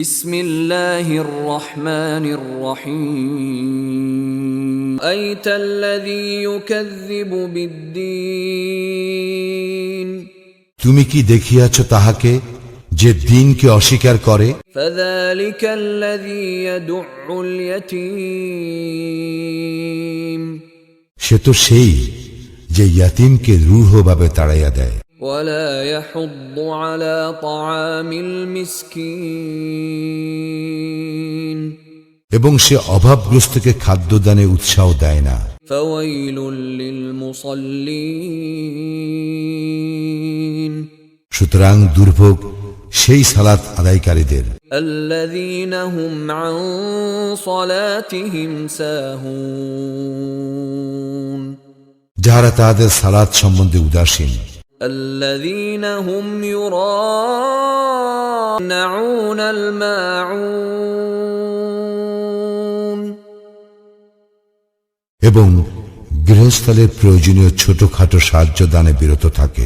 بسم الله الرحمن الرحيم أيت الذي يكذب بالدين তুমি কি দেখিয়াছ তাহাকে যে দিনকে অস্বীকার করে فذلك الذي يدع اليتيم সে তো সেই যে ইয়াতিমকে রূঢ়ভাবে তাড়াইয়া দেয় ولا يحض على طعام المسكين এবং সে অভাবগ্রস্তকে খাদ্যদানে উৎসাহ দেয় না فويل للمصلين সুতরাং দুর্ভোগ সেই সালাত আদায়কারীদের الذين هم عن صلاتهم ساهون যাহারা তাহাদের সালাত সম্বন্ধে উদাসীন الذين هم يراءون الماعون এবং গৃহস্থলের প্রয়োজনীয় ছোটখাটো সাহায্য দানে বিরত থাকে